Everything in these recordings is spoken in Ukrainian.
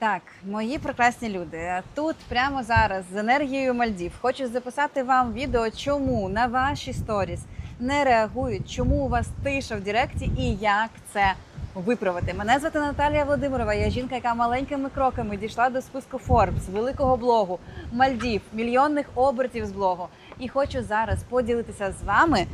Так, мої прекрасні люди. Тут прямо зараз з енергією Мальдів хочу записати вам відео, чому на ваші сторіс не реагують, чому у вас тиша в Директі і як це виправити. Мене звати Наталія Володимирова. Я жінка, яка маленькими кроками дійшла до списку Forbes, великого блогу Мальдів, мільйонних обертів з блогу. І хочу зараз поділитися з вами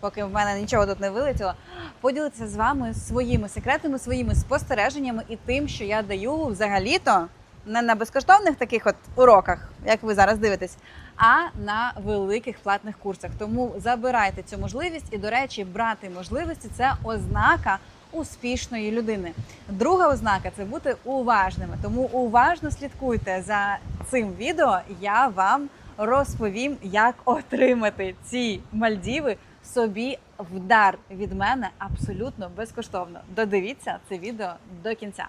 поки в мене нічого тут не вилетіло, поділитися з вами своїми секретами, своїми спостереженнями і тим, що я даю взагалі-то не на безкоштовних таких от уроках, як ви зараз дивитесь, а на великих платних курсах. Тому забирайте цю можливість, і, до речі, брати можливості це ознака. Успішної людини. Друга ознака це бути уважними. Тому уважно слідкуйте за цим відео. Я вам розповім, як отримати ці Мальдіви собі в дар від мене абсолютно безкоштовно. Додивіться це відео до кінця.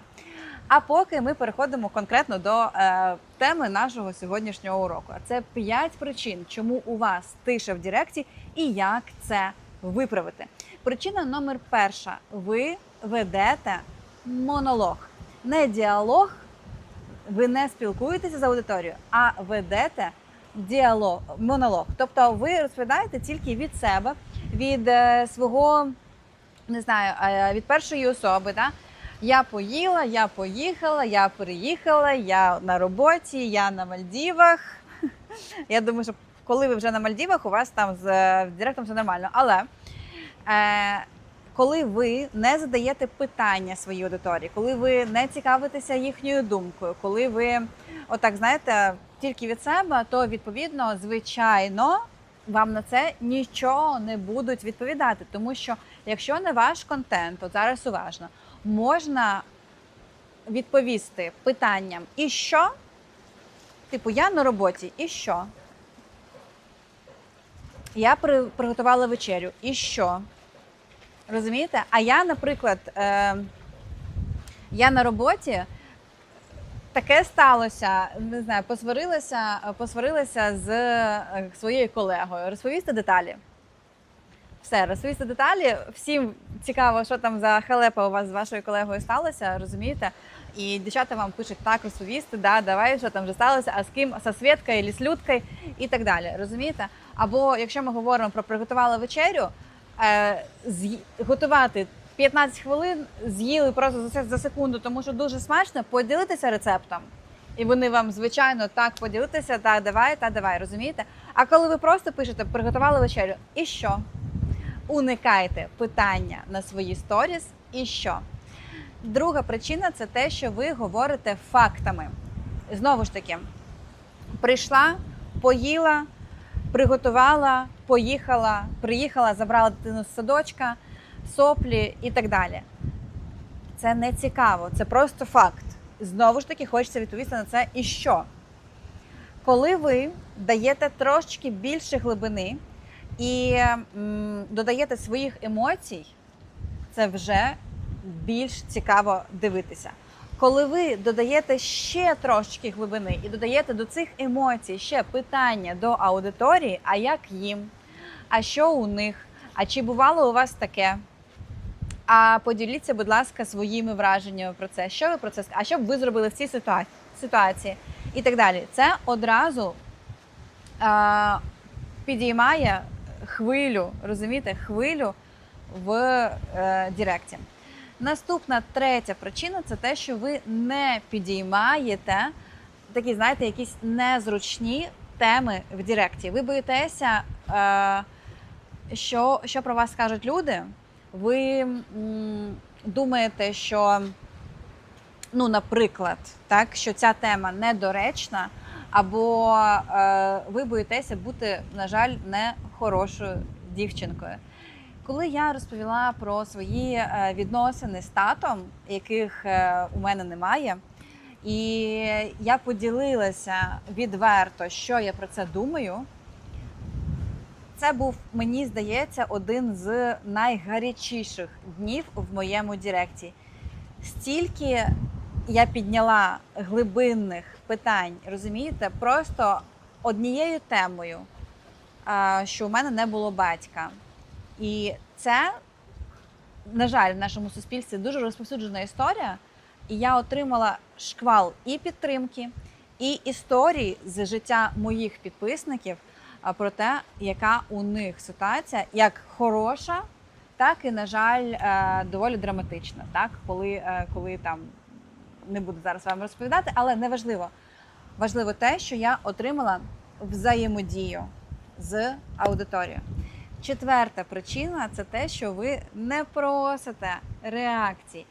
А поки ми переходимо конкретно до е, теми нашого сьогоднішнього уроку. Це 5 причин, чому у вас тиша в Директі і як це виправити. Причина номер перша: ви ведете монолог, не діалог. Ви не спілкуєтеся з аудиторією, а ведете діалог, монолог. Тобто ви розповідаєте тільки від себе, від е, свого, не знаю, е, від першої особи. Да? Я поїла, я поїхала, я переїхала, я на роботі, я на Мальдівах. Я думаю, що коли ви вже на Мальдівах, у вас там з е, директом все нормально. Але е, коли ви не задаєте питання своїй аудиторії, коли ви не цікавитеся їхньою думкою, коли ви отак знаєте тільки від себе, то відповідно, звичайно, вам на це нічого не будуть відповідати. Тому що якщо не ваш контент, от зараз уважно, можна відповісти питанням і що? Типу, я на роботі, і що? Я при- приготувала вечерю, і що? Розумієте? А я, наприклад, е, я на роботі. Таке сталося, не знаю, посварилася, посварилася з е, своєю колегою. Розповісти деталі. Все, розповісти деталі. Всім цікаво, що там за халепа у вас з вашою колегою сталося, розумієте? І дівчата вам пишуть так розповісти, да, давай, що там вже сталося, а з ким, со Свєткою, або з Людкою і так далі. Розумієте? Або якщо ми говоримо про приготувала вечерю, е, готувати 15 хвилин, з'їли просто за, се- за секунду, тому що дуже смачно, поділитися рецептом. І вони вам, звичайно, так поділитися, так, давай, та давай, розумієте? А коли ви просто пишете, приготували вечерю, і що? Уникайте питання на свої сторіс, і що? Друга причина це те, що ви говорите фактами. Знову ж таки, прийшла, поїла, приготувала, поїхала, приїхала, забрала дитину з садочка, соплі і так далі. Це не цікаво, це просто факт. Знову ж таки, хочеться відповісти на це і що. Коли ви даєте трошечки більше глибини і додаєте своїх емоцій, це вже більш цікаво дивитися. Коли ви додаєте ще трошечки глибини і додаєте до цих емоцій ще питання до аудиторії, а як їм, а що у них, а чи бувало у вас таке? А поділіться, будь ласка, своїми враженнями про це. Що ви про це А що б ви зробили в цій ситуа- ситуації? І так далі. Це одразу а, підіймає хвилю, розумієте, хвилю в е, Директі. Наступна третя причина це те, що ви не підіймаєте такі, знаєте, якісь незручні теми в Директі. Ви боїтеся, е, що, що про вас скажуть люди. Ви думаєте, що, ну, наприклад, так, що ця тема недоречна, або е, ви боїтеся бути, на жаль, не хорошою дівчинкою. Коли я розповіла про свої е, відносини з татом, яких е, у мене немає, і я поділилася відверто, що я про це думаю. Це був, мені здається, один з найгарячіших днів в моєму Директі. Стільки я підняла глибинних питань, розумієте, просто однією темою, що у мене не було батька. І це, на жаль, в нашому суспільстві дуже розповсюджена історія. І я отримала шквал і підтримки, і історії з життя моїх підписників про те, яка у них ситуація, як хороша, так і, на жаль, е, доволі драматична. Так, коли, е, коли там не буду зараз вам розповідати, але не важливо. Важливо те, що я отримала взаємодію з аудиторією. Четверта причина це те, що ви не просите реакцій.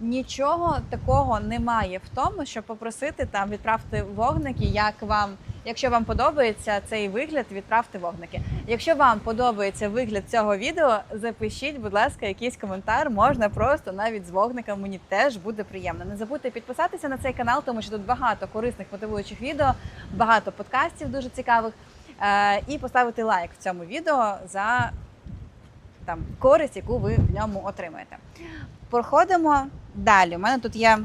Нічого такого немає в тому, щоб попросити там відправте вогники, як вам, якщо вам подобається цей вигляд, відправте вогники. Якщо вам подобається вигляд цього відео, запишіть, будь ласка, якийсь коментар. Можна просто навіть з вогником. Мені теж буде приємно. Не забудьте підписатися на цей канал, тому що тут багато корисних мотивуючих відео, багато подкастів дуже цікавих. Е, і поставити лайк в цьому відео за там користь, яку ви в ньому отримаєте. Проходимо далі. У мене тут є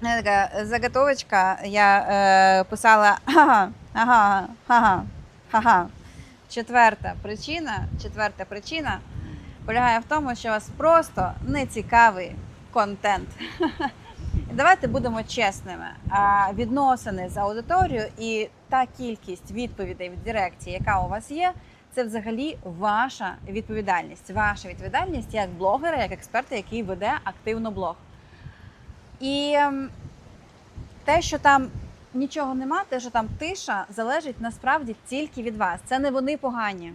така заготовочка. Я е, писала ага, ага, ага, ага. Четверта причина, четверта причина полягає в тому, що вас просто нецікавий контент. Давайте будемо чесними. А, Відносини з аудиторією і та кількість відповідей від дирекції, яка у вас є, це взагалі ваша відповідальність. Ваша відповідальність як блогера, як експерта, який веде активно блог. І ем, те, що там нічого нема, те, що там тиша, залежить насправді тільки від вас. Це не вони погані.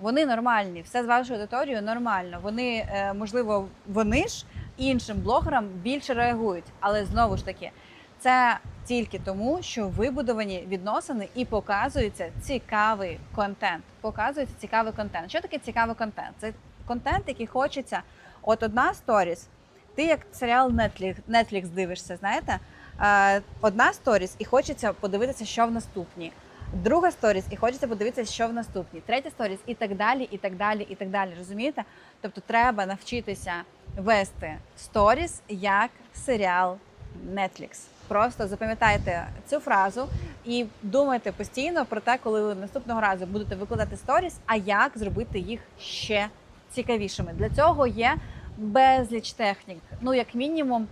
Вони нормальні, все з вашою аудиторією нормально. Вони, е, можливо, вони ж іншим блогерам більше реагують. Але знову ж таки, це тільки тому, що вибудовані відносини і показується цікавий контент. Показується цікавий контент. Що таке цікавий контент? Це контент, який хочеться. От одна сторіс, ти як серіал Netflix, Netflix дивишся, знаєте, е, одна сторіс, і хочеться подивитися, що в наступній. Друга сторіс, і хочеться подивитися, що в наступній, третя сторіс, і так далі, і так далі, і так далі. Розумієте? Тобто треба навчитися вести сторіс як серіал Netflix. Просто запам'ятайте цю фразу і думайте постійно про те, коли ви наступного разу будете викладати сторіс, а як зробити їх ще цікавішими. Для цього є безліч технік. Ну, як мінімум,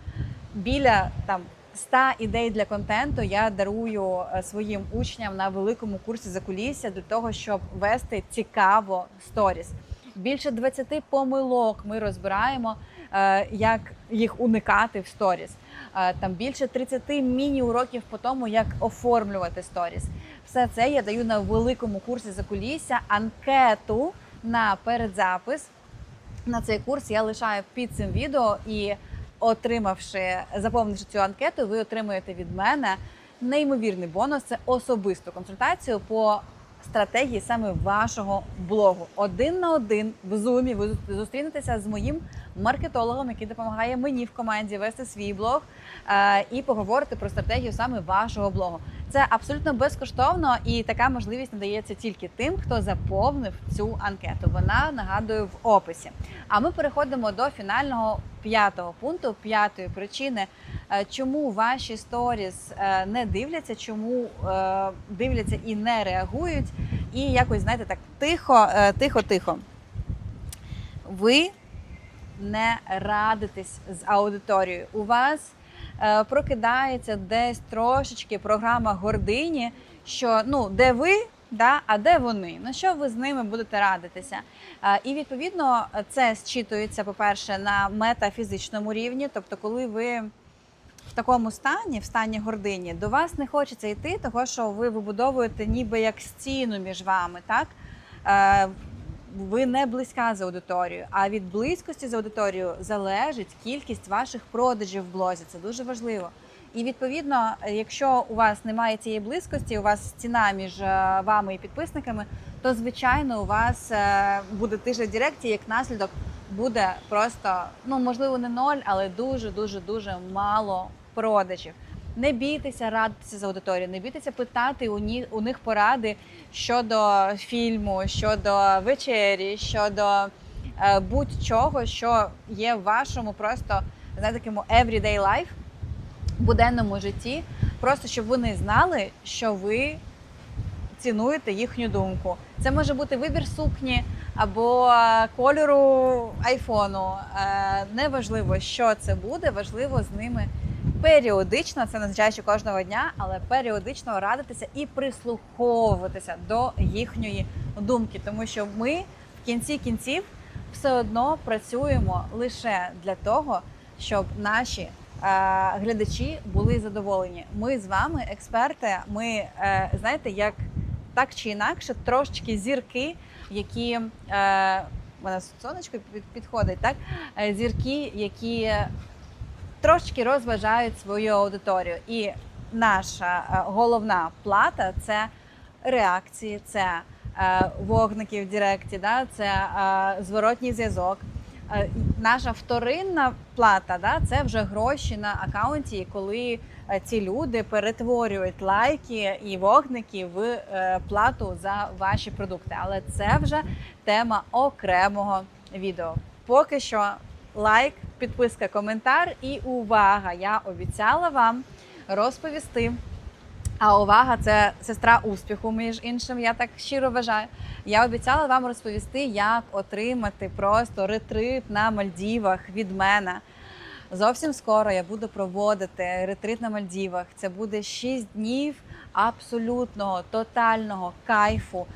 біля там 100 ідей для контенту я дарую е, своїм учням на великому курсі за кулісся для того, щоб вести цікаво сторіс. Більше 20 помилок ми розбираємо, е, як їх уникати в сторіс. Е, Там більше 30 міні-уроків по тому, як оформлювати сторіс. Все це я даю на великому курсі за кулісся, анкету на передзапис. На цей курс я лишаю під цим відео і отримавши, заповнивши цю анкету, ви отримуєте від мене неймовірний бонус. Це особисту консультацію по стратегії саме вашого блогу. Один на один в зумі ви зустрінетеся з моїм маркетологом, який допомагає мені в команді вести свій блог е, і поговорити про стратегію саме вашого блогу. Це абсолютно безкоштовно, і така можливість надається тільки тим, хто заповнив цю анкету. Вона нагадую в описі. А ми переходимо до фінального п'ятого пункту, п'ятої причини, е, чому ваші сторіс е, не дивляться, чому дивляться і не реагують, і якось знаєте так тихо, тихо, тихо. Ви не радитесь з аудиторією. У вас е, прокидається десь трошечки програма гордині, що ну де ви, да, а де вони? На що ви з ними будете радитися? Е, і відповідно це зчитується, по-перше, на метафізичному рівні, тобто, коли ви. В такому стані, в стані гордині, до вас не хочеться йти, того що ви вибудовуєте ніби як стіну між вами, так? Ви не близька з аудиторією, а від близькості з аудиторією залежить кількість ваших продажів в блозі. Це дуже важливо. І відповідно, якщо у вас немає цієї близькості, у вас стіна між е, вами і підписниками, то звичайно у вас е, буде тиждень дирекції, як наслідок буде просто ну можливо не ноль, але дуже дуже дуже мало продажів. Не бійтеся радитися з аудиторією, не бійтеся питати у них, у них поради щодо фільму, щодо вечері, щодо е, будь-чого, що є в вашому просто знаєте, такому everyday life, буденному житті. Просто щоб вони знали, що ви цінуєте їхню думку. Це може бути вибір сукні або кольору айфону. Е, Неважливо, що це буде, важливо з ними періодично, це не означає, що кожного дня, але періодично радитися і прислуховуватися до їхньої думки, тому що ми в кінці кінців все одно працюємо лише для того, щоб наші е, глядачі були задоволені. Ми з вами, експерти, ми е, знаєте, як так чи інакше, трошечки зірки, які мене сонечко підходить, так Е, зірки, які трошечки розважають свою аудиторію. І наша е, головна плата це реакції, це е, вогники в Директі, да? це е, зворотній зв'язок. Наша вторинна плата да, це вже гроші на акаунті, коли ці люди перетворюють лайки і вогники в плату за ваші продукти. Але це вже тема окремого відео. Поки що лайк, підписка, коментар і увага! Я обіцяла вам розповісти. А увага, це сестра успіху, між іншим, я так щиро вважаю. Я обіцяла вам розповісти, як отримати просто ретрит на Мальдівах від мене. Зовсім скоро я буду проводити ретрит на Мальдівах. Це буде 6 днів абсолютного тотального кайфу,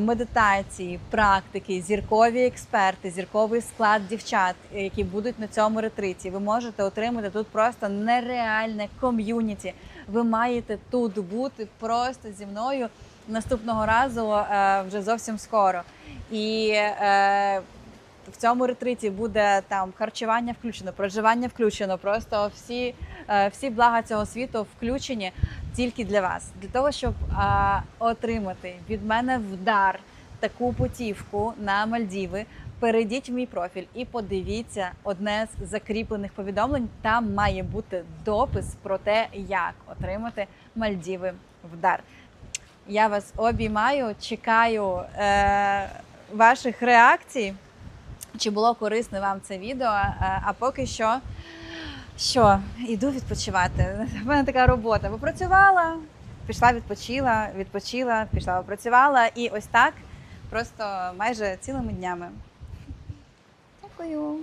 медитації, практики, зіркові експерти, зірковий склад дівчат, які будуть на цьому ретриті. Ви можете отримати тут просто нереальне ком'юніті. Ви маєте тут бути просто зі мною наступного разу е, вже зовсім скоро. І е, в цьому ретриті буде там харчування включено, проживання включено. Просто всі, е, всі блага цього світу включені тільки для вас, для того, щоб е, отримати від мене в дар таку путівку на Мальдіви. Перейдіть в мій профіль і подивіться одне з закріплених повідомлень. Там має бути допис про те, як отримати Мальдіви в дар. Я вас обіймаю, чекаю е, ваших реакцій. Чи було корисне вам це відео? Е, А поки що, що іду відпочивати. У мене така робота. Попрацювала, пішла, відпочила, відпочила, пішла, попрацювала. І ось так просто майже цілими днями. Дякую.